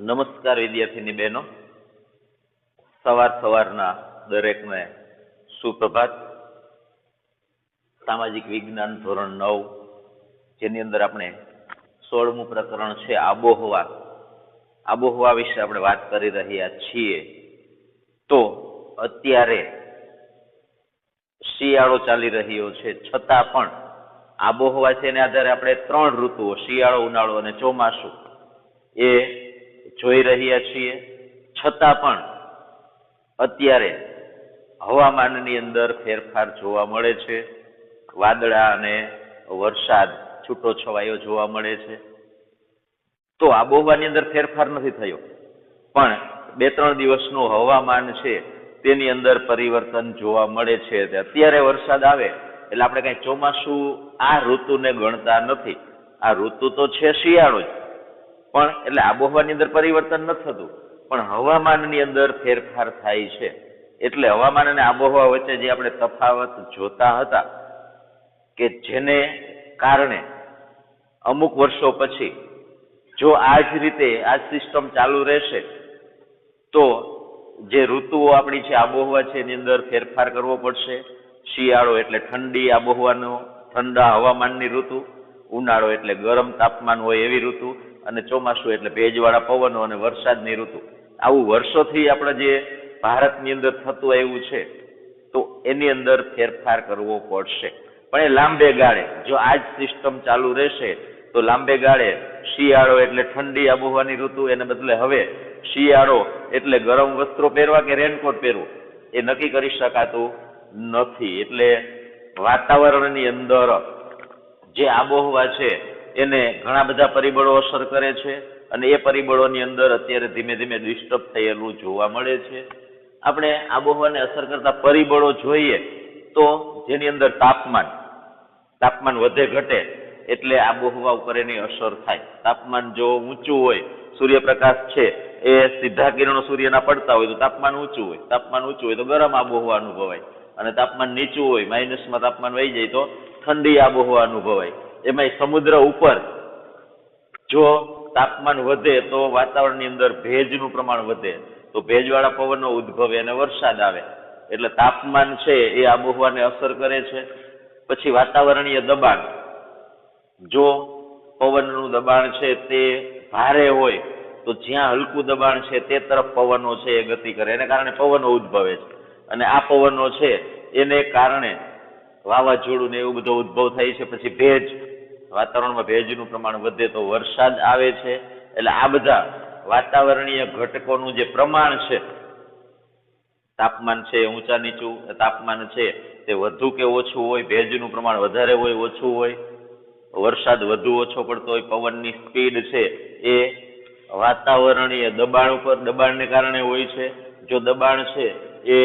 નમસ્કાર વિદ્યાર્થીની બહેનો. સવાર સવારના દરેકને સુપ્રભાત. સામાજિક વિજ્ઞાન ધોરણ નવ, જેની અંદર આપણે સોળમું પ્રકરણ છે આબોહવા. આબોહવા વિશે આપણે વાત કરી રહ્યા છીએ. તો અત્યારે શિયાળો ચાલી રહ્યો છે. છતાં પણ આબોહવા છે એને આધારે આપણે ત્રણ ઋતુઓ, શિયાળો, ઉનાળો અને ચોમાસું, એ જોઈ રહ્યા છીએ. છતાં પણ અત્યારે હવામાનની અંદર ફેરફાર જોવા મળે છે. વાદળા અને વરસાદ છૂટો છવાયો જોવા મળે છે. તો આબોહવાની અંદર ફેરફાર નથી થયો. પણ બે ત્રણ દિવસનું હવામાન છે તેની અંદર પરિવર્તન જોવા મળે છે. અત્યારે વરસાદ આવે એટલે આપણે કઈ ચોમાસું આ ઋતુને ગણતા નથી. આ ઋતુ તો છે શિયાળો જ. પણ એટલે આબોહવાની અંદર પરિવર્તન નથી થતું. પણ હવામાનની અંદર ફેરફાર થાય છે. એટલે હવામાન અને આબોહવા વચ્ચે જે આપણે તફાવત જોતા હતા કે જેને કારણે અમુક વર્ષો પછી જો આ જ રીતે આ સિસ્ટમ ચાલુ રહેશે, તો જે ઋતુઓ આપણી છે, આબોહવા છે, એની અંદર ફેરફાર કરવો પડશે. શિયાળો એટલે ઠંડી, આબોહવાનો ઠંડા હવામાનની ઋતુ. ઉનાળો એટલે ગરમ તાપમાન હોય એવી ઋતુ. અને ચોમાસું એટલે ભેજવાળા પવનો અને વરસાદની ઋતુ. આવું વર્ષોથી આપણે જે ભારતની અંદર થતું આવ્યું છે, તો એની અંદર ફેરફાર કરવો પડશે. પણ એ લાંબે ગાળે, જો આ જ સિસ્ટમ ચાલુ રહેશે, તો લાંબે ગાળે શિયાળો એટલે ઠંડી આબોહવાની ઋતુ, એને બદલે હવે શિયાળો એટલે ગરમ વસ્ત્રો પહેરવા કે રેનકોટ પહેરવું, એ નક્કી કરી શકાતું નથી. એટલે વાતાવરણની અંદર જે આબોહવા છે એને ઘણા બધા પરિબળો અસર કરે છે અને એ પરિબળોની અંદર અત્યારે ધીમે ધીમે ડિસ્ટર્બ થયેલું જોવા મળે છે. આપણે આબોહવાને અસર કરતા પરિબળો જોઈએ તો જેની અંદર તાપમાન તાપમાન વધે ઘટે એટલે આબોહવા ઉપર એની અસર થાય. તાપમાન જો ઊંચું હોય, સૂર્યપ્રકાશ છે, એ સીધા કિરણો સૂર્યના પડતા હોય તો તાપમાન ઊંચું હોય. તાપમાન ઊંચું હોય તો ગરમ આબોહવા અનુભવાય. અને તાપમાન નીચું હોય માઇનસમાં તાપમાન વહી જાય તો ઠંડી આબોહવા અનુભવાય. એમાંય સમુદ્ર ઉપર જો તાપમાન વધે તો વાતાવરણની અંદર ભેજનું પ્રમાણ વધે. તો ભેજવાળા પવનનો ઉદ્ભવ અને વરસાદ આવે. એટલે તાપમાન છે એ આબોહવાને અસર કરે છે. પછી વાતાવરણીય દબાણ. જો પવનનું દબાણ છે તે ભારે હોય, તો જ્યાં હલકું દબાણ છે તે તરફ પવનો છે એ ગતિ કરે. એને કારણે પવનો ઉદ્ભવે છે. અને આ પવનો છે એને કારણે વાવાઝોડું ને એવું બધો ઉદ્ભવ થાય છે. પછી ભેજ વાતાવરણમાં ભેજનું પ્રમાણ વધે તો વરસાદ આવે છે. એટલે આ બધા વાતાવરણીય ઘટકોનું જે પ્રમાણ છે, તાપમાન છે, ઊંચા નીચું તાપમાન છે, તે વધુ કે ઓછું હોય, ભેજનું પ્રમાણ વધારે હોય, ઓછું હોય, વરસાદ વધુ ઓછો પડતો હોય, પવનની સ્પીડ છે, એ વાતાવરણીય દબાણ ઉપર, દબાણને કારણે હોય છે. જો દબાણ છે, એ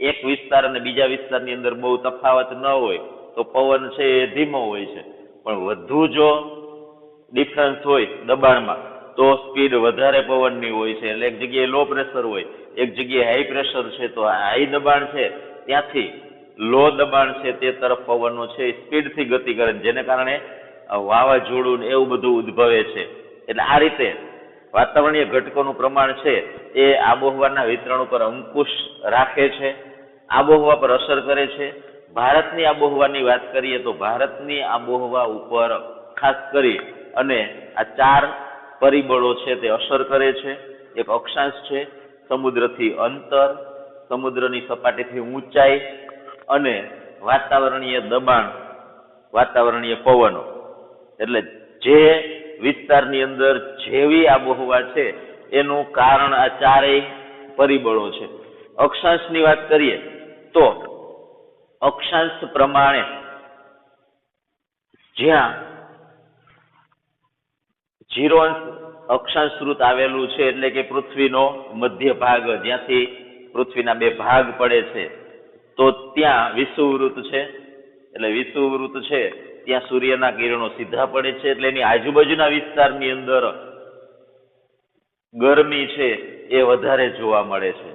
એક વિસ્તાર અને બીજા વિસ્તારની અંદર બહુ તફાવત ન હોય, તો પવન છે એ ધીમો હોય છે. પણ વધુ જો ડિફરન્સ હોય દબાણમાં, તો સ્પીડ વધારે પવનની હોય છે. એટલે એક જગ્યાએ લો પ્રેશર હોય, એક જગ્યાએ હાઈ પ્રેશર છે, તો હાઈ દબાણ છે. ત્યાંથી લો દબાણ છે તે તરફ પવનો છે એ સ્પીડથી ગતિ કરે જેને કારણે વાવાઝોડું ને એવું બધું ઉદ્ભવે છે. એટલે આ રીતે વાતાવરણીય ઘટકોનું પ્રમાણ છે એ આબોહવાના વિતરણ ઉપર અંકુશ રાખે છે, આબોહવા પર અસર કરે છે ભારતની આબોહવાની વાત કરીએ તો ભારતની આબોહવા ઉપર ખાસ કરી અને આ ચાર પરિબળો છે તે અસર કરે છે. એક અક્ષાંશ છે, સમુદ્રથી અંતર, સમુદ્રની સપાટીથી ઊંચાઈ અને વાતાવરણીય દબાણ, વાતાવરણીય પવનો. એટલે જે વિસ્તારની અંદર જેવી આબોહવા છે, એનું કારણ આ ચારેય પરિબળો છે. અક્ષાંશની વાત કરીએ તો અક્ષાંશ પ્રમાણે જ્યાં જીરો અંશ અક્ષાંશ વૃત્ત આવેલું છે એટલે કે પૃથ્વીનો મધ્ય ભાગ, જ્યાંથી પૃથ્વીના બે ભાગ પડે છે, તો ત્યાં વિષુવૃત છે. એટલે વિષુવૃત છે, ત્યાં સૂર્યના કિરણો સીધા પડે છે, એટલે એની આજુબાજુના વિસ્તારની અંદર ગરમી છે એ વધારે જોવા મળે છે.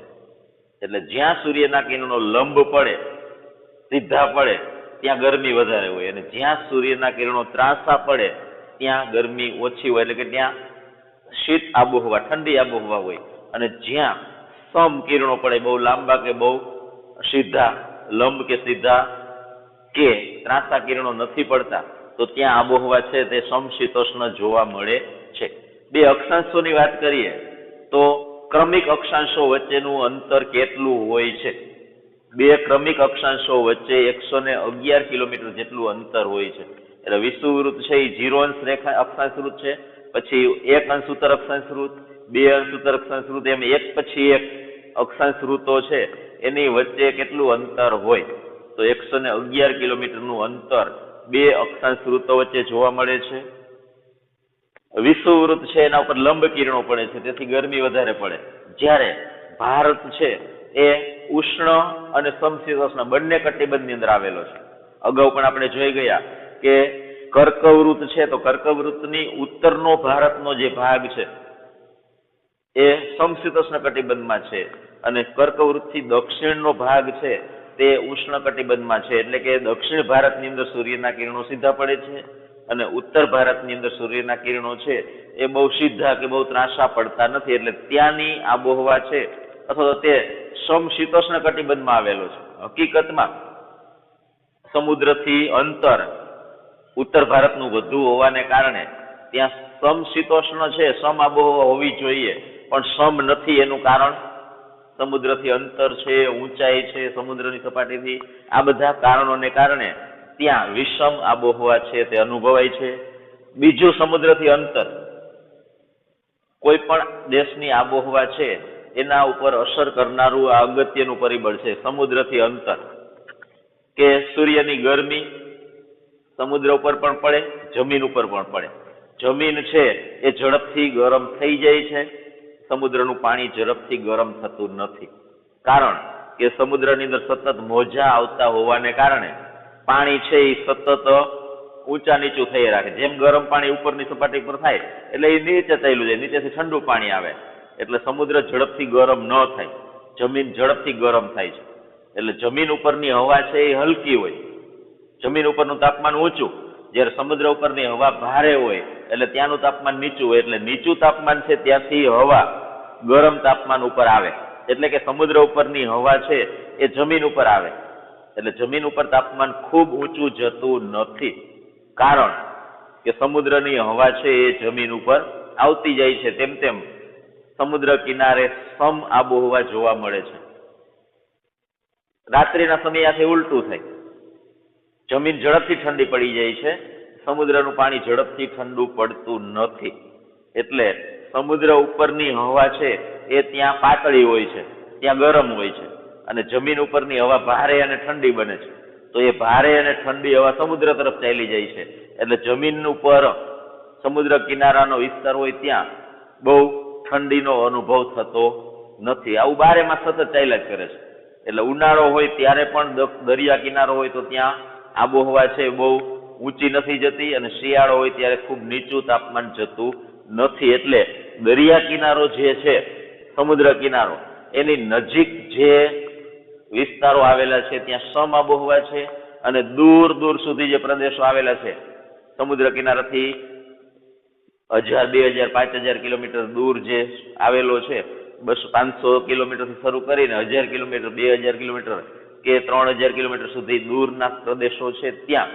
એટલે જ્યાં સૂર્યના કિરણો લંબ પડે સીધા પડે, ત્યાં ગરમી વધારે હોય અને જ્યાં સૂર્યના કિરણો ત્રાસા પડે, ત્યાં ગરમી ઓછી હોય એટલે કે ત્યાં શીત આબોહવા, ઠંડી આબોહવા હોય. અને જ્યાં સમ કિરણો પડે, બહુ લાંબા કે બહુ સીધા, લંબ કે સીધા કે ત્રાસા કિરણો નથી પડતા, તો ત્યાં આબોહવા છે તે સમશીતોષ્ણ જોવા મળે છે. બે અક્ષાંશોની વાત કરીએ, તો ક્રમિક અક્ષાંશો વચ્ચેનું અંતર કેટલું હોય છે? બે ક્રમિક અક્ષાંશો વચ્ચે એકસો ને અગિયાર કિલોમીટર જેટલું અંતર હોય છે. એટલે વિષુવૃત છે એ જીરો અંશ રેખા અક્ષાંશવૃત છે, પછી એક અંશુતર અક્ષાંશવૃત અક્ષાંશ બે અંશુતર અક્ષાંશવૃત એમ એક પછી એક અક્ષાંશવૃતો છે, એની વચ્ચે કેટલું અંતર હોય? તો એકસો ને અગિયાર કિલોમીટરનું અંતર બે અક્ષાંશ વૃત્તો વચ્ચે જોવા મળે છે. વિષુવૃત છે એના ઉપર લંબ કિરણો પડે છે, તેથી ગરમી વધારે પડે. જ્યારે ભારત છે એ ઉષ્ણ અને સમશીતોષ્ણ બંને કટિબંધની અંદર આવેલો છે. અગાઉ પણ આપણે જોઈ ગયા કે કર્કવૃત છે તો કર્કવૃતની ઉત્તરનો ભારતનો જે ભાગ છે એ સમશીતોષ્ણ કટિબંધમાં છે અને કર્કવૃતથી દક્ષિણનો ભાગ છે તે ઉષ્ણ કટિબંધમાં છે. એટલે કે દક્ષિણ ભારતની અંદર સૂર્યના કિરણો સીધા પડે છે અને ઉત્તર ભારતની અંદર સૂર્યના કિરણો છે એ બહુ સીધા કે બહુ ત્રાસા પડતા નથી. એટલે ત્યાંની આબોહવા છે અથવા તો તે સમશીતોષ્ણ કટિબંધમાં આવેલો છે. હકીકતમાં સમુદ્રથી અંતર ઉત્તર ભારતનું વધુ હોવાને કારણે ત્યાં સમશીતોષ્ણ છે, સમ આબોહવા હોવી જોઈએ, પણ સમ નથી એનું કારણ. સમુદ્રથી અંતર છે, ઊંચાઈ છે, સમુદ્રની સપાટીથી આ બધા કારણોને કારણે ત્યાં વિષમ આબોહવા છે, તે અનુભવાય છે. બીજું સમુદ્રથી અંતર કોઈ પણ દેશની આબોહવા છે એના ઉપર અસર કરનારું આ અગત્યનું પરિબળ છે સમુદ્રથી અંતર. કે સૂર્યની ગરમી સમુદ્ર ઉપર પણ પડે, જમીન ઉપર પણ પડે. જમીન છે એ ઝડપથી ગરમ થઈ જાય છે. સમુદ્રનું પાણી ઝડપથી ગરમ થતું નથી. કારણ કે સમુદ્રની અંદર સતત મોજા આવતા હોવાને કારણે પાણી છે એ સતત ઊંચા નીચું થઈ રાખે. જેમ ગરમ પાણી ઉપરની સપાટી પર થાય, એટલે એ નીચે થયેલું જાય, નીચેથી ઠંડુ પાણી આવે. એટલે સમુદ્ર ઝડપથી ગરમ ન થાય. જમીન ઝડપથી ગરમ થાય છે. એટલે જમીન ઉપરની હવા છે એ હલકી હોય. જમીન ઉપરનું તાપમાન ઊંચું. જ્યારે સમુદ્ર ઉપરની હવા ભારે હોય, એટલે ત્યાંનું તાપમાન નીચું હોય. એટલે નીચું તાપમાન છે ત્યાંથી હવા ગરમ તાપમાન ઉપર આવે. એટલે કે સમુદ્ર ઉપરની હવા છે એ જમીન ઉપર આવે. એટલે જમીન ઉપર તાપમાન ખૂબ ઊંચું જતું નથી. કારણ કે સમુદ્રની હવા છે એ જમીન ઉપર આવતી જાય છે તેમ તેમ. સમુદ્ર કિનારે સમ આબોહવા જોવા મળે છે. રાત્રિના સમયે આથી ઉલટું થાય. જમીન ઝડપથી ઠંડી પડી જાય છે. સમુદ્રનું પાણી ઝડપથી ઠંડુ પડતું નથી. એટલે સમુદ્ર ઉપરની હવા છે એ ત્યાં પાતળી હોય છે, ત્યાં ગરમ હોય છે અને જમીન ઉપરની હવા ભારે અને ઠંડી બને છે. તો એ ભારે અને ઠંડી હવા સમુદ્ર તરફ ચાલી જાય છે. એટલે જમીન ઉપર સમુદ્ર કિનારાનો વિસ્તાર હોય ત્યાં બહુ ઠંડીનો અનુભવ થતો નથી. આવું બારેમાં સતત ચાલ્યા જ કરે છે. એટલે ઉનાળો હોય ત્યારે પણ દરિયા કિનારો હોય તો ત્યાં આબોહવા છે બહુ ઊંચી નથી જતી અને શિયાળો હોય ત્યારે ખૂબ નીચું તાપમાન જતું નથી. એટલે દરિયા કિનારો જે છે, સમુદ્ર કિનારો, એની નજીક જે વિસ્તારો આવેલા છે, ત્યાં સમ આબોહવા છે અને દૂર દૂર સુધી જે પ્રદેશો આવેલા છે, સમુદ્ર કિનારાથી હજાર, બે હજાર, પાંચ હજાર કિલોમીટર દૂર જે આવેલો છે, બસો પાંચસો કિલોમીટરથી શરૂ કરીને હજાર કિલોમીટર, બે હજાર કિલોમીટર કે ત્રણ હજાર કિલોમીટર સુધી દૂરના પ્રદેશો છે, ત્યાં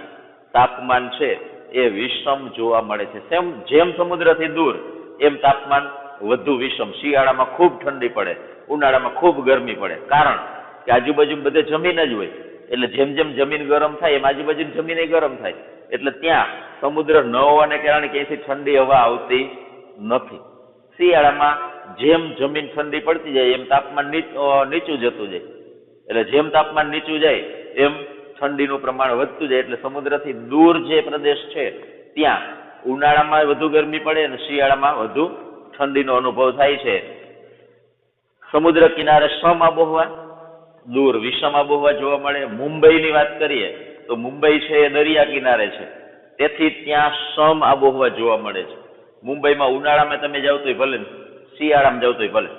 તાપમાન છે એ વિષમ જોવા મળે છે. સેમ જેમ સમુદ્રથી દૂર, એમ તાપમાન વધુ વિષમ. શિયાળામાં ખૂબ ઠંડી પડે, ઉનાળામાં ખૂબ ગરમી પડે. કારણ કે આજુબાજુ બધે જમીન જ હોય. એટલે જેમ જેમ જમીન ગરમ થાય, એમ આજુબાજુની જમીન ગરમ થાય. એટલે ત્યાં સમુદ્ર ન હોવાને કારણે ક્યાંયથી ઠંડી હવા આવતી નથી. શિયાળામાં જેમ જમીન ઠંડી પડતી જાય, એમ તાપમાન નીચું જતું જાય. એટલે જેમ તાપમાન નીચું જાય, એમ ઠંડીનું પ્રમાણ વધતું જાય. એટલે સમુદ્રથી દૂર જે પ્રદેશ છે, ત્યાં ઉનાળામાં વધુ ગરમી પડે અને શિયાળામાં વધુ ઠંડીનો અનુભવ થાય છે. સમુદ્ર કિનારે સમ આબોહવા દૂર વિષમ આબોહવા જોવા મળે. મુંબઈની વાત કરીએ તો મુંબઈ છે એ દરિયા કિનારે છે. તેથી ત્યાં સમ આબોહવા જોવા મળે છે. મુંબઈમાં ઉનાળામાં તમે જાવ તોય ભલે શિયાળામાં જાવ તોય ભલે.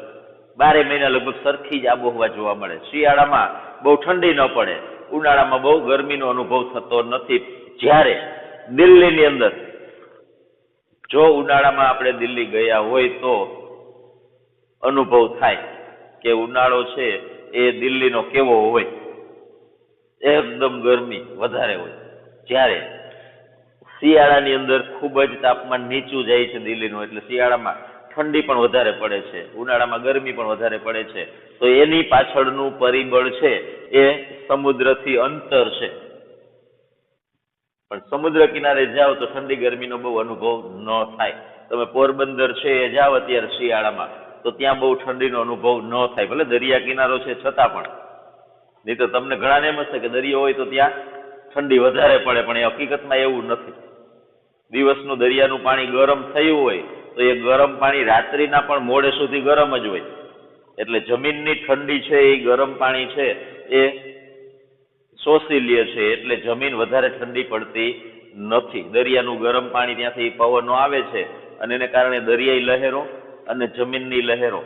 બારે મહિના લગભગ સરખી જ આબોહવા જોવા મળે. શિયાળામાં બહુ ઠંડી ન પડે. ઉનાળામાં બહુ ગરમીનો અનુભવ થતો નથી. જ્યારે દિલ્હીની અંદર, જો ઉનાળામાં આપણે દિલ્હી ગયા હોય તો અનુભવ થાય કે ઉનાળો છે એ દિલ્હીનો કેવો હોય. એકદમ ગરમી વધારે હોય. જ્યારે શિયાળાની અંદર ખૂબ જ તાપમાન નીચું જાય છે દિલ્હીનું, એટલે શિયાળામાં ઠંડી પણ વધારે પડે છે, ઉનાળામાં ગરમી પણ વધારે પડે છે. તો એની પાછળનું પરિબળ છે એ સમુદ્રથી અંતર છે. પણ સમુદ્ર કિનારે જાઓ તો ઠંડી ગરમીનો બહુ અનુભવ ન થાય. તમે પોરબંદર છે એ જાઓ અત્યારે શિયાળામાં, તો ત્યાં બહુ ઠંડીનો અનુભવ ન થાય. ભલે દરિયા કિનારો છે, છતાં પણ નહીં તો તમને ઘણાને એમ હશે કે દરિયો હોય તો ત્યાં ઠંડી વધારે પડે, પણ એ હકીકતમાં એવું નથી. દિવસનું દરિયાનું પાણી ગરમ થયું હોય, તો એ ગરમ પાણી રાત્રિના પણ મોડે સુધી ગરમ જ હોય. એટલે જમીનની ઠંડી છે, એ ગરમ પાણી છે, એ શોષી લે છે, એટલે જમીન વધારે ઠંડી પડતી નથી. દરિયાનું ગરમ પાણી ત્યાંથી પવનો આવે છે, અને એને કારણે દરિયાઈ લહેરો અને જમીનની લહેરો,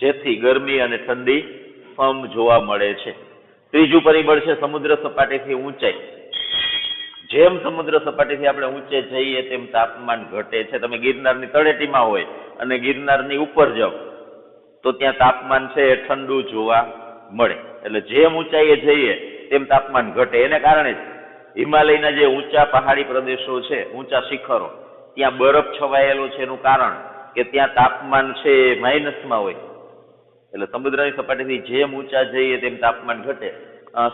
જેથી ગરમી અને ઠંડી ફમ જોવા મળે છે. ત્રીજું પરિબળ છે સમુદ્ર સપાટીથી ઊંચાઈ. જેમ સમુદ્ર સપાટીથી આપણે ઊંચે જઈએ તેમ તાપમાન ઘટે છે. તમે ગિરનારની તળેટીમાં હોય અને ગિરનારની ઉપર જાઓ, તો ત્યાં તાપમાન છે એ ઠંડુ જોવા મળે. એટલે જેમ ઊંચાઈએ જઈએ તેમ તાપમાન ઘટે. એને કારણે હિમાલયના જે ઊંચા પહાડી પ્રદેશો છે, ઊંચા શિખરો, ત્યાં બરફ છવાયેલો છે. એનું કારણ કે ત્યાં તાપમાન છે માઇનસમાં હોય. એટલે સમુદ્રની સપાટીથી જેમ ઊંચા જઈએ તેમ તાપમાન ઘટે.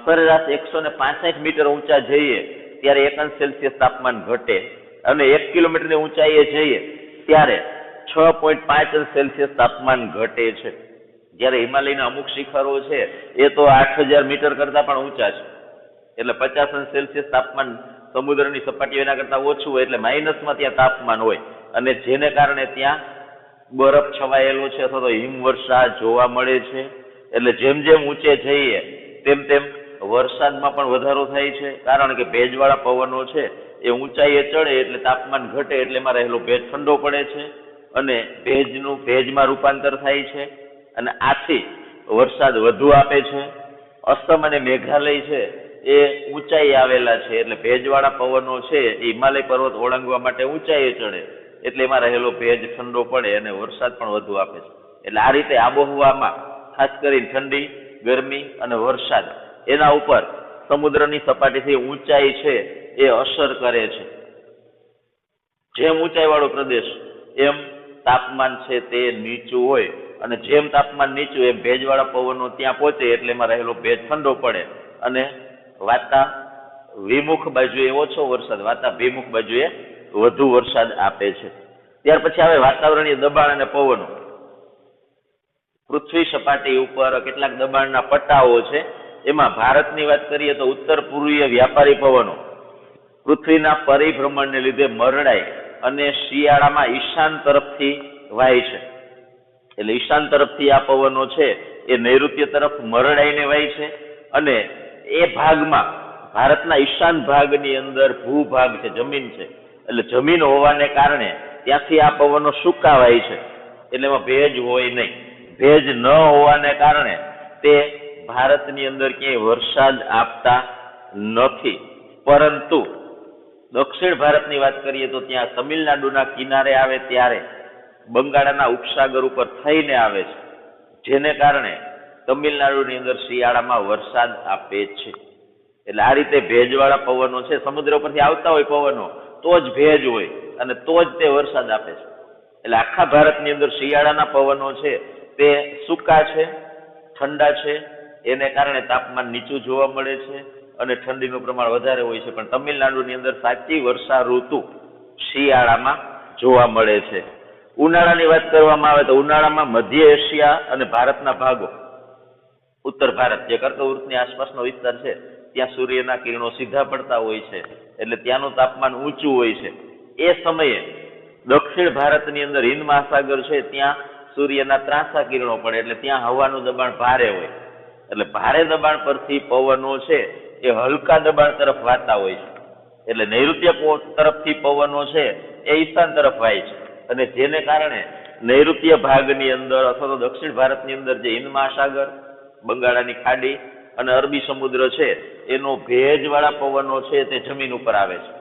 સરેરાશ એકસો ને પાંસઠ મીટર ઊંચા જઈએ ત્યારે એક અંશ સેલ્સિયસ તાપમાન ઘટે અને એક કિલોમીટરની ઊંચાઈએ જઈએ ત્યારે છ પોઈન્ટ પાંચ અંશ સેલ્સિયસ તાપમાન ઘટે છે. જ્યારે હિમાલયના અમુક શિખરો છે, એ તો આઠ હજાર મીટર કરતા પણ ઊંચા છે. એટલે પચાસ અંશ સેલ્સિયસ તાપમાન સમુદ્રની સપાટીઓ એના કરતા ઓછું હોય એટલે માઇનસમાં ત્યાં તાપમાન હોય. અને જેને કારણે ત્યાં બરફ છવાયેલો છે અથવા તો હિમવર્ષા જોવા મળે છે. એટલે જેમ જેમ ઊંચે જઈએ, તેમ તેમ વરસાદમાં પણ વધારો થાય છે. કારણ કે ભેજવાળા પવનો છે, એ ઊંચાઈએ ચડે એટલે તાપમાન ઘટે એટલે એમાં રહેલો ભેજ ઠંડો પડે છે અને ભેજનું, ભેજમાં રૂપાંતર થાય છે અને આથી વરસાદ વધુ આપે છે. અસમ અને મેઘાલય છે, એ ઊંચાઈ આવેલા છે. એટલે ભેજવાળા પવનો છે, એ હિમાલય પર્વત ઓળંગવા માટે ઊંચાઈએ ચડે. એટલે એમાં રહેલો ભેજ ઠંડો પડે અને વરસાદ પણ વધુ આપે છે. એટલે આ રીતે આબોહવામાં ખાસ કરીને ઠંડી, ગરમી અને વરસાદ એના ઉપર સમુદ્રની સપાટીથી ઊંચાઈ છે એ અસર કરે છે. જેમ ઊંચાઈવાળો પ્રદેશ, એમ તાપમાન છે તે નીચું હોય અને જેમ તાપમાન નીચું એમ ભેજવાળા પવનો ત્યાં પહોંચે એટલે એમાં રહેલો ભેજ ઠંડો પડે. અને વાતા વિમુખ બાજુએ ઓછો વરસાદ, વાતા વિમુખ બાજુએ વધુ વરસાદ આપે છે. ત્યાર પછી આવે વાતાવરણીય દબાણ અને પવનો. પૃથ્વી સપાટી ઉપર કેટલાક દબાણના પટ્ટાઓ છે. એમાં ભારતની વાત કરીએ તો ઉત્તર પૂર્વીય વ્યાપારી પવનો. પૃથ્વીના પરિભ્રમણને લીધે મરડાય અને શિયાળામાં ઈશાન તરફથી વાય છે. એટલે ઈશાન તરફથી આ પવનો છે, એ નૈઋત્ય તરફ મરડાઈને વાય છે અને એ ભાગમાં ભારતના ઈશાન ભાગની અંદર ભૂભાગ છે, જમીન છે. એટલે જમીન હોવાને કારણે ત્યાંથી આ પવનો સુકાવાય છે. એટલે એમાં ભેજ હોય નહીં. ભેજ ન હોવાને કારણે તે ભારતની અંદર ક્યાંય વરસાદ આપતા નથી. પરંતુ દક્ષિણ ભારતની વાત કરીએ તો ત્યાં તમિલનાડુના કિનારે આવે ત્યારે બંગાળના ઉપસાગર ઉપર થઈને આવે છે. જેને કારણે તમિલનાડુની અંદર શિયાળામાં વરસાદ આપે છે. એટલે આ રીતે ભેજવાળા પવનો છે. સમુદ્ર પરથી આવતા હોય પવનો. તો જ ભેજ હોય અને તો જ તે વરસાદ આપે છે. એટલે આખા ભારતની અંદર શિયાળાના પવનો છે, તે સૂકા છે, ઠંડા છે, એને કારણે તાપમાન નીચું જોવા મળે છે અને ઠંડીનું પ્રમાણ વધારે હોય છે. પણ તમિલનાડુની અંદર સાચી વર્ષા ઋતુ શિયાળામાં જોવા મળે છે. ઉનાળાની વાત કરવામાં આવે તો ઉનાળામાં મધ્ય એશિયા અને ભારતના ભાગો, ઉત્તર ભારત, જે કર્કવૃતની આસપાસનો વિસ્તાર છે, ત્યાં સૂર્યના કિરણો સીધા પડતા હોય છે. એટલે ત્યાંનું તાપમાન ઊંચું હોય છે. એ સમયે દક્ષિણ ભારતની અંદર હિન્દ મહાસાગર છે, ત્યાં સૂર્યના ત્રાસા કિરણો પડે એટલે ત્યાં હવાનું દબાણ ભારે હોય. એટલે ભારે દબાણ પરથી પવનો છે, એ હલકા દબાણ તરફ વાતા હોય છે. એટલે નૈઋત્ય તરફથી પવનો છે, એ ઈશાન તરફ વાય છે. અને જેને કારણે નૈઋત્ય ભાગની અંદર અથવા તો દક્ષિણ ભારતની અંદર જે હિન્દ મહાસાગર, બંગાળાની ખાડી અને અરબી સમુદ્ર છે, એનો ભેજવાળા પવનો છે તે જમીન ઉપર આવે છે.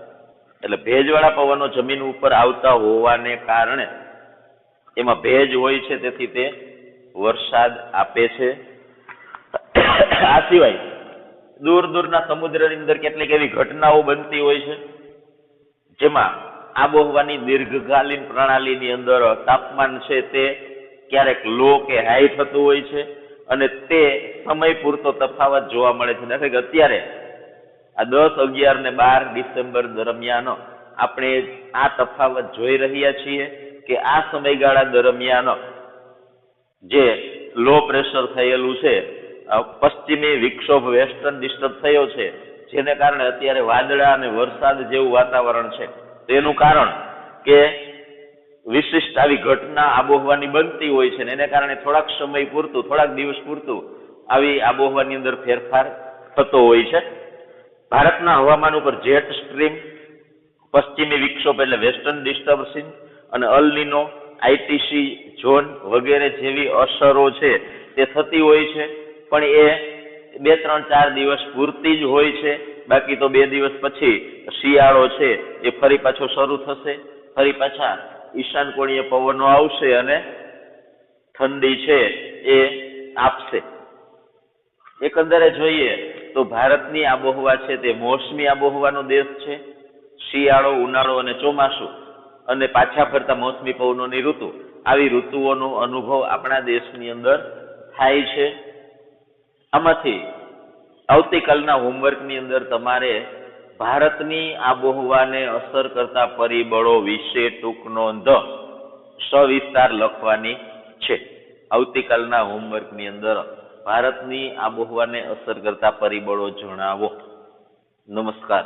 એટલે ભેજવાળા પવનો જમીન ઉપર આવતા હોવાને કારણે એમાં ભેજ હોય છે, તેથી તે વરસાદ આપે છે. આ સિવાય દૂર દૂરના સમુદ્રની અંદર કેટલીક એવી ઘટનાઓ બનતી હોય છે, જેમાં આબોહવાની દીર્ઘકાલીન પ્રણાલીની અંદર તાપમાન છે તે ક્યારેક લો કે હાઈ થતું હોય છે. અને તે સમય પૂરતો તફાવત જોવા મળે છે. દાખલા કે અત્યારે આ દસ અગિયાર ને બાર ડિસેમ્બર દરમિયાન આપણે આ તફાવત જોઈ રહ્યા છીએ કે આ સમયગાળા દરમિયાન જે લો પ્રેશર થયેલું છે પશ્ચિમી વિક્ષોભ વેસ્ટર્ન ડિસ્ટર્બ થયો છે, જેને કારણે અત્યારે વાદળા અને વરસાદ જેવું વાતાવરણ છે. તેનું કારણ કે વિશિષ્ટ આવી ઘટના આબોહવાની બનતી હોય છે ને એને કારણે થોડાક સમય પૂરતું, થોડાક દિવસ પૂરતું આવી આબોહવાની અંદર ફેરફાર થતો હોય છે. ભારતના હવામાન ઉપર જેટ સ્ટ્રીમ, પશ્ચિમી વિક્ષોભ એટલે વેસ્ટર્ન ડિસ્ટર્બન્સ અને અલનીનો આઈટીસી ઝોન વગેરે જેવી અસરો છે તે થતી હોય છે, પણ એ બે ત્રણ ચાર દિવસ પૂરતી જ હોય છે. બાકી તો બે દિવસ પછી શિયાળો છે, એ ફરી પાછો શરૂ થશે, ફરી પાછા ઈશાન કોણીય પવનો આવશે અને ઠંડી છે એ આપશે. એકંદરે જોઈએ તો ભારતની આબોહવા છે તે મોસમી આબોહવાનો દેશ છે. શિયાળો, ઉનાળો અને ચોમાસું અને પાછા ફરતા મોસમી પવનોની ઋતુ. આવી ઋતુઓનો અનુભવ આપણા દેશની અંદર થાય છે. આમાંથી આવતીકાલના હોમવર્કની અંદર તમારે ભારતની આબોહવાને અસર કરતા પરિબળો વિશે ટૂંક નોંધ સવિસ્તાર લખવાની છે. આવતીકાલના હોમવર્કની અંદર ભારતની આબોહવાને અસર કરતા પરિબળો જણાવો. નમસ્કાર.